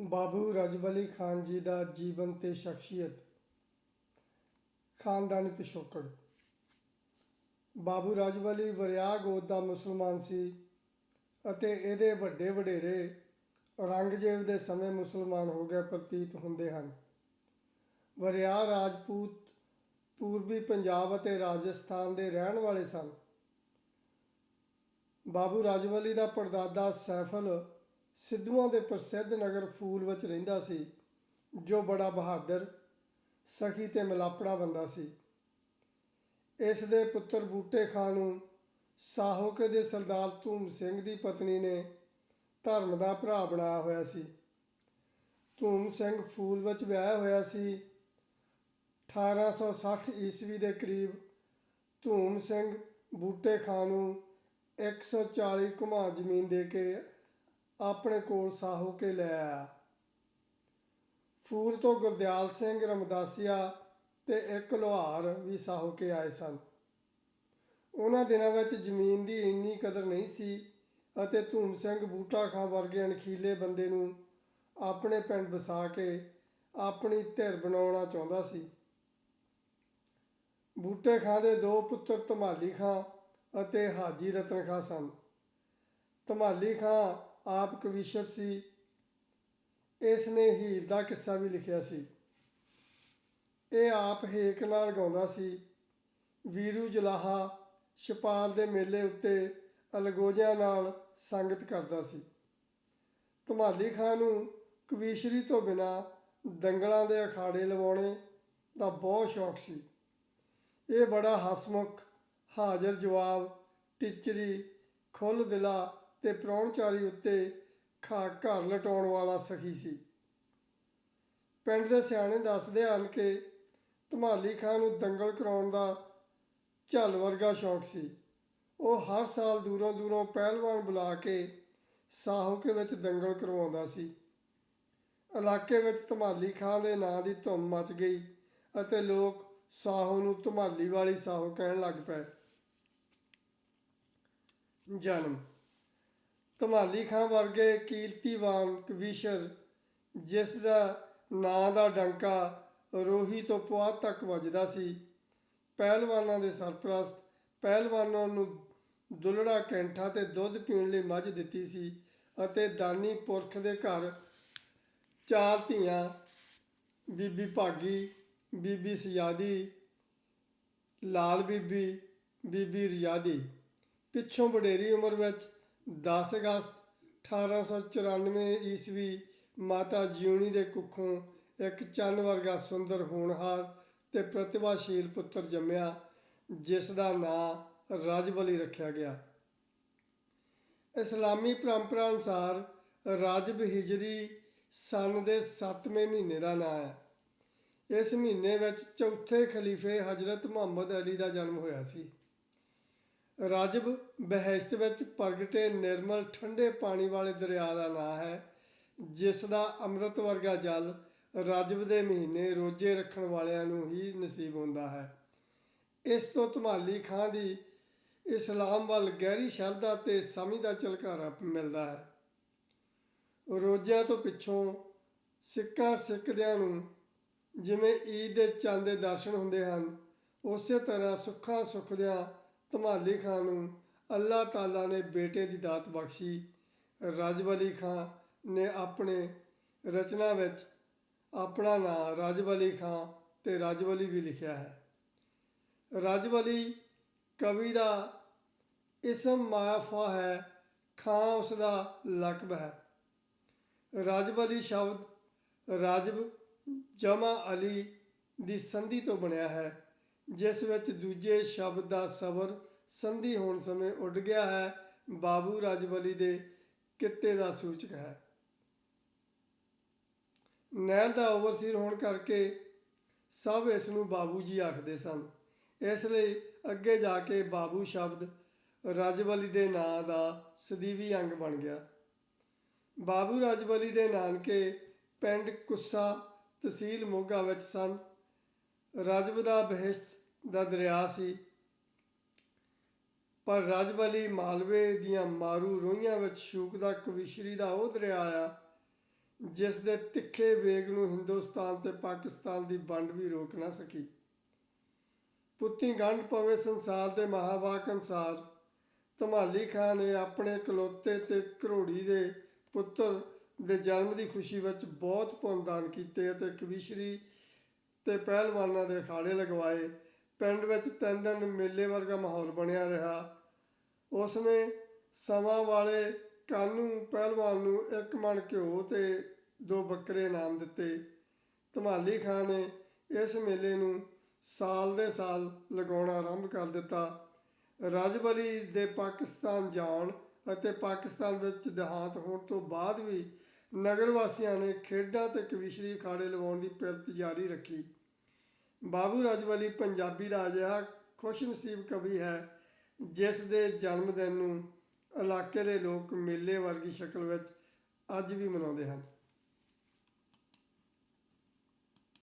ਬਾਬੂ ਰਜਬਲੀ ਖਾਨ ਜੀ ਦਾ ਜੀਵਨ ਤੇ ਸ਼ਖਸੀਅਤ। ਖਾਨਦਾਨੀ ਪਿਛੋਕੜ। ਬਾਬੂ ਰਜਬਲੀ ਵਰਿਆ ਗੋਦ ਦਾ ਮੁਸਲਮਾਨ ਸੀ ਅਤੇ ਇਹਦੇ ਵੱਡੇ ਵਡੇਰੇ ਔਰੰਗਜ਼ੇਬ ਦੇ ਸਮੇਂ ਮੁਸਲਮਾਨ ਹੋ ਗਏ ਪ੍ਰਤੀਤ ਹੁੰਦੇ ਹਨ। ਵਰਿਆ ਰਾਜਪੂਤ ਪੂਰਬੀ ਪੰਜਾਬ ਅਤੇ ਰਾਜਸਥਾਨ ਦੇ ਰਹਿਣ ਵਾਲੇ ਸਨ। ਬਾਬੂ ਰਾਜਵਲੀ ਦਾ ਪੜਦਾਦਾ ਸੈਫਲ ਸਿੱਧੂਆਂ ਦੇ ਪ੍ਰਸਿੱਧ ਨਗਰ ਫੂਲ ਵਿੱਚ ਰਹਿੰਦਾ ਸੀ, ਜੋ ਬੜਾ ਬਹਾਦਰ, ਸਖੀ ਤੇ ਮਲਾਪੜਾ ਬੰਦਾ ਸੀ। ਇਸ ਦੇ ਪੁੱਤਰ ਬੂਟੇ ਖਾਨ ਨੂੰ ਸਾਹੋਕੇ ਦੇ ਸਰਦਾਰ ਧੂਮ ਸਿੰਘ ਦੀ ਪਤਨੀ ਨੇ ਧਰਮ ਦਾ ਭਰਾ ਬਣਾਇਆ ਹੋਇਆ ਸੀ। ਧੂਮ ਸਿੰਘ ਫੂਲ ਵਿੱਚ ਵਿਆਹ ਹੋਇਆ ਸੀ 1860 ਈਸਵੀ ਦੇ ਕਰੀਬ। ਧੂਮ ਸਿੰਘ ਬੂਟੇ ਖਾਨ ਨੂੰ 140 ਘੁਮਾ ਜ਼ਮੀਨ ਦੇ ਕੇ ਆਪਣੇ ਕੋਲ ਸਾਹੋ ਕੇ ਲੈ ਆਇਆ ਫੂਲ ਤੋਂ ਗੁਰਦਿਆਲ ਸਿੰਘ ਰਮਦਾਸੀਆ ਤੇ ਇੱਕ ਲੋਹਾਰ ਵੀ ਸਾਹੋ ਕੇ ਆਏ ਸਨ। ਉਹਨਾਂ ਦਿਨਾਂ ਵਿੱਚ ਜ਼ਮੀਨ ਦੀ ਇੰਨੀ ਕਦਰ ਨਹੀਂ ਸੀ ਅਤੇ ਧੂਮ ਸਿੰਘ ਬੂਟਾ ਖਾਂ ਵਰਗੇ ਅਣਖੀਲੇ ਬੰਦੇ ਨੂੰ ਆਪਣੇ ਪਿੰਡ ਵਸਾ ਕੇ ਆਪਣੀ ਧਿਰ ਬਣਾਉਣਾ ਚਾਹੁੰਦਾ ਸੀ। ਬੂਟੇ ਖਾਂ ਦੇ ਦੋ ਪੁੱਤਰ ਧਮਾਲੀ ਖਾਂ ਅਤੇ ਹਾਜੀ ਰਤਨ ਖਾਂ ਸਨ। ਧਮਾਲੀ ਖਾਂ ਆਪ ਕਵੀਸ਼ਰ ਸੀ। ਇਸ ਨੇ ਹੀਰ ਦਾ ਕਿੱਸਾ ਵੀ ਲਿਖਿਆ ਸੀ। ਇਹ ਆਪ ਹੇਕ ਨਾਲ ਗਾਉਂਦਾ ਸੀ। ਵੀਰੂ ਜਲਾਹਾ ਛਪਾਲ ਦੇ ਮੇਲੇ ਉੱਤੇ ਅਲਗੋਜਿਆਂ ਨਾਲ ਸੰਗਤ ਕਰਦਾ ਸੀ। ਧਮਾਲੀ ਖਾਂ ਨੂੰ ਕਵੀਸ਼ਰੀ ਤੋਂ ਬਿਨਾ ਦੰਗਲਾਂ ਦੇ ਅਖਾੜੇ ਲਵਾਉਣੇ ਦਾ ਬਹੁਤ ਸ਼ੌਕ ਸੀ। ਇਹ ਬੜਾ ਹਸਮੁਖ, ਹਾਜ਼ਰ ਜਵਾਬ, ਟਿਚਰੀ ਖੁੱਲ ਦਿਲਾ ਤੇ ਪ੍ਰਾਹੁਣਚਾਰੀ ਉੱਤੇ ਖਾ ਘਰ ਲਟਾਉਣ ਵਾਲਾ ਸਖੀ ਸੀ। ਪਿੰਡ ਦੇ ਸਿਆਣੇ ਦੱਸਦੇ ਹਨ ਕਿ ਧਮਾਲੀ ਖਾਂ ਨੂੰ ਦੰਗਲ ਕਰਾਉਣ ਦਾ ਝੱਲ ਵਰਗਾ ਸ਼ੌਕ ਸੀ। ਉਹ ਹਰ ਸਾਲ ਦੂਰੋਂ ਦੂਰੋਂ ਪਹਿਲਵਾਨ ਬੁਲਾ ਕੇ ਸਾਹੋਕੇ ਵਿੱਚ ਦੰਗਲ ਕਰਵਾਉਂਦਾ ਸੀ। ਇਲਾਕੇ ਵਿੱਚ ਧਮਾਲੀ ਖਾਂ ਦੇ ਨਾਂ ਦੀ ਧੁੰਮ ਮਚ ਗਈ ਅਤੇ ਲੋਕ ਸਾਹੋ ਨੂੰ ਧਮਾਲੀ ਵਾਲੀ ਸਾਹੋ ਕਹਿਣ ਲੱਗ ਪਏ। ਜਨਮ ਧਮਾਲੀ ਖਾਂ ਵਰਗੇ ਕੀਰਤੀਵਾਨ ਕਵੀਸ਼ਰ ਜਿਸ ਦਾ ਨਾਂ ਦਾ ਡੰਕਾ ਰੋਹੀ ਤੋਂ ਪੁਆਧ ਤੱਕ ਵੱਜਦਾ ਸੀ। ਪਹਿਲਵਾਨਾਂ ਦੇ ਸਰਪ੍ਰਸਤ ਪਹਿਲਵਾਨਾਂ ਨੂੰ ਦੁਲੜਾ ਕੈਂਠਾ ਤੇ ਦੁੱਧ ਪੀਣ ਲਈ ਮੱਝ ਦਿੱਤੀ ਸੀ ਅਤੇ ਦਾਨੀ ਪੁਰਖ ਦੇ ਘਰ ਚਾਰ ਧੀਆਂ, ਬੀਬੀ ਭਾਗੀ, ਬੀਬੀ ਸਜਾਦੀ ਲਾਲ ਬੀਬੀ ਬੀਬੀ ਰਿਆਦੀ। ਪਿੱਛੋਂ ਵਡੇਰੀ ਉਮਰ ਵਿੱਚ 10 ਅਗਸਤ 1894 ਈਸਵੀ ਮਾਤਾ ਜਿਉਣੀ ਦੇ ਕੁੱਖੋਂ ਇੱਕ ਚੰਨ ਵਰਗਾ ਸੁੰਦਰ ਹੋਣਹਾਰ ਤੇ ਪ੍ਰਤਿਭਾਸ਼ੀਲ ਪੁੱਤਰ ਜੰਮਿਆ, ਜਿਸ ਦਾ ਨਾਂ ਰਾਜਬਲੀ ਰੱਖਿਆ ਗਿਆ। ਇਸਲਾਮੀ ਪਰੰਪਰਾ ਅਨੁਸਾਰ ਰਾਜਬ ਹਿਜਰੀ ਸਨ ਦੇ 7ਵੇਂ ਮਹੀਨੇ ਦਾ ਨਾਂ ਹੈ। ਇਸ ਮਹੀਨੇ ਵਿੱਚ ਚੌਥੇ ਖਲੀਫੇ ਹਜ਼ਰਤ ਮੁਹੰਮਦ ਅਲੀ ਦਾ ਜਨਮ ਹੋਇਆ ਸੀ। ਰਾਜਬ ਬਹਿਸ਼ਤ ਵਿੱਚ ਪ੍ਰਗਟੇ ਨਿਰਮਲ ਠੰਡੇ ਪਾਣੀ ਵਾਲੇ ਦਰਿਆ ਦਾ ਨਾਂ ਹੈ, ਜਿਸ ਦਾ ਅੰਮ੍ਰਿਤ ਵਰਗਾ ਜਲ ਰਾਜਬ ਦੇ ਮਹੀਨੇ ਰੋਜੇ ਰੱਖਣ ਵਾਲਿਆਂ ਨੂੰ ਹੀ ਨਸੀਬ ਹੁੰਦਾ ਹੈ। ਇਸ ਤੋਂ ਧਮਾਲੀ ਖਾਂ ਦੀ ਇਸਲਾਮ ਵੱਲ ਗਹਿਰੀ ਸ਼ਰਧਾ ਤੇ ਸਮਝ ਦਾ ਝਲਕਾਰਾ ਮਿਲਦਾ ਹੈ। ਰੋਜ਼ਿਆਂ ਤੋਂ ਪਿੱਛੋਂ ਸਿੱਕਾਂ ਸਿੱਖਦਿਆਂ ਨੂੰ ਜਿਵੇਂ ਈਦ ਦੇ ਚੰਦ ਦੇ ਦਰਸ਼ਨ ਹੁੰਦੇ ਹਨ, ਉਸੇ ਤਰ੍ਹਾਂ ਸੁੱਖਾਂ ਸੁਖਦਿਆਂ ਧਮਾਲੀ ਖਾਂ ਨੂੰ ਅੱਲਾਹ ਤਾਲਾ ਨੇ ਬੇਟੇ ਦੀ ਦਾਤ ਬਖਸ਼ੀ। ਰਾਜਵਲੀ ਖਾਂ ਨੇ ਆਪਣੇ ਰਚਨਾ ਵਿੱਚ ਆਪਣਾ ਨਾਮ ਰਾਜਵਲੀ ਖਾਂ ਤੇ ਰਾਜਵਲੀ ਵੀ ਲਿਖਿਆ ਹੈ। ਰਾਜਵਲੀ ਕਵੀ ਦਾ ਇਸਮ ਮਾਫਾ ਹੈ, ਖਾਂ ਉਸ ਦਾ ਲਕਬ ਹੈ। ਰਾਜਵਲੀ ਸ਼ਬਦ ਰਾਜਬ ਜਮਾ ਅਲੀ ਦੀ ਸੰਧੀ ਤੋਂ ਬਣਿਆ ਹੈ, ਜਿਸ ਵਿੱਚ ਦੂਜੇ ਸ਼ਬਦ ਦਾ ਸਬਰ ਸੰਧੀ ਹੋਣ ਸਮੇਂ ਉੱਡ ਗਿਆ ਹੈ ਬਾਬੂ ਰਾਜਵਲੀ ਦੇ ਕਿੱਤੇ ਦਾ ਸੂਚਕ ਹੈ। ਨਹਿਰ ਦਾ ਓਵਰਸੀਰ ਹੋਣ ਕਰਕੇ ਸਭ ਇਸ ਨੂੰ ਬਾਬੂ ਜੀ ਆਖਦੇ ਸਨ। ਇਸ ਲਈ ਅੱਗੇ ਜਾ ਕੇ ਬਾਬੂ ਸ਼ਬਦ ਰਾਜਵਲੀ ਦੇ ਨਾਂ ਦਾ ਸਦੀਵੀ ਅੰਗ ਬਣ ਗਿਆ। ਬਾਬੂ ਰਾਜਵਲੀ ਦੇ ਨਾਨਕੇ ਪਿੰਡ ਕੁੱਸਾ ਤਹਿਸੀਲ ਮੋਗਾ ਵਿੱਚ ਸਨ। ਰਾਜਵ ਦਾ ਬਹਿਸ਼ਤ ਦਾ ਦਰਿਆ ਸੀ। ਪਰ ਰਜਬਲੀ ਮਾਲਵੇ ਦੀਆਂ ਮਾਰੂ ਰੋਈਆਂ ਵਿੱਚ ਸ਼ੂਕ ਦਾ ਕਵਿਸ਼ਰੀ ਦਾ ਉਹ ਦਰਿਆ ਆ ਜਿਸ ਦੇ ਤਿੱਖੇ ਵੇਗ ਨੂੰ ਹਿੰਦੁਸਤਾਨ ਤੇ ਪਾਕਿਸਤਾਨ ਦੀ ਵੰਡ ਵੀ ਰੋਕ ਨਾ ਸਕੀ। ਪੁੱਤੀ ਗੰਢ ਪਵੇ ਸੰਸਾਰ ਦੇ ਮਹਾਵਾਕ ਅਨੁਸਾਰ, ਧਮਾਲੀ ਖਾਨ ਨੇ ਆਪਣੇ ਇਕਲੌਤੇ ਤੇ ਘਰੋੜੀ ਦੇ ਪੁੱਤਰ ਦੇ ਜਨਮ ਦੀ ਖੁਸ਼ੀ ਵਿੱਚ ਬਹੁਤ ਪੁੰਨਦਾਨ ਕੀਤੇ ਅਤੇ ਕਵੀਸ਼ਰੀ ਤੇ ਪਹਿਲਵਾਨਾਂ ਦੇ ਅਖਾੜੇ ਲਗਵਾਏ। ਪਿੰਡ ਵਿੱਚ ਤਿੰਨ ਦਿਨ ਮੇਲੇ ਵਰਗਾ ਮਾਹੌਲ ਬਣਿਆ ਰਿਹਾ। ਉਸਨੇ ਸਮਾਂ ਵਾਲੇ ਕਾਨੂੰ ਪਹਿਲਵਾਨ ਨੂੰ ਇੱਕ ਮਣ ਘਿਓ ਤੇ ਦੋ ਬੱਕਰੇ ਇਨਾਮ ਦਿੱਤੇ। ਧਮਾਲੀ ਖਾਨ ਨੇ ਇਸ ਮੇਲੇ ਨੂੰ ਸਾਲ ਦੇ ਸਾਲ ਲਗਾਉਣਾ ਆਰੰਭ ਕਰ ਦਿੱਤਾ। ਰਾਜਬਲੀ ਦੇ ਪਾਕਿਸਤਾਨ ਜਾਣ ਅਤੇ ਪਾਕਿਸਤਾਨ ਵਿੱਚ ਦੇਹਾਂਤ ਹੋਣ ਤੋਂ ਬਾਅਦ ਵੀ ਨਗਰ ਵਾਸੀਆਂ ਨੇ ਖੇਡਾਂ ਤੇ ਕਵੀਸ਼ਰੀ ਅਖਾੜੇ ਲਵਾਉਣ ਦੀ ਪਿਰਤ ਜਾਰੀ ਰੱਖੀ। ਬਾਬੂ ਰਾਜਵਲੀ ਪੰਜਾਬੀ ਦਾ ਅਜਿਹਾ ਖੁਸ਼ਨਸੀਬ ਕਵੀ ਹੈ ਜਿਸ ਦੇ ਜਨਮ ਦਿਨ ਨੂੰ ਇਲਾਕੇ ਦੇ ਲੋਕ ਮੇਲੇ ਵਰਗੀ ਸ਼ਕਲ ਵਿੱਚ ਅੱਜ ਵੀ ਮਨਾਉਂਦੇ ਹਨ।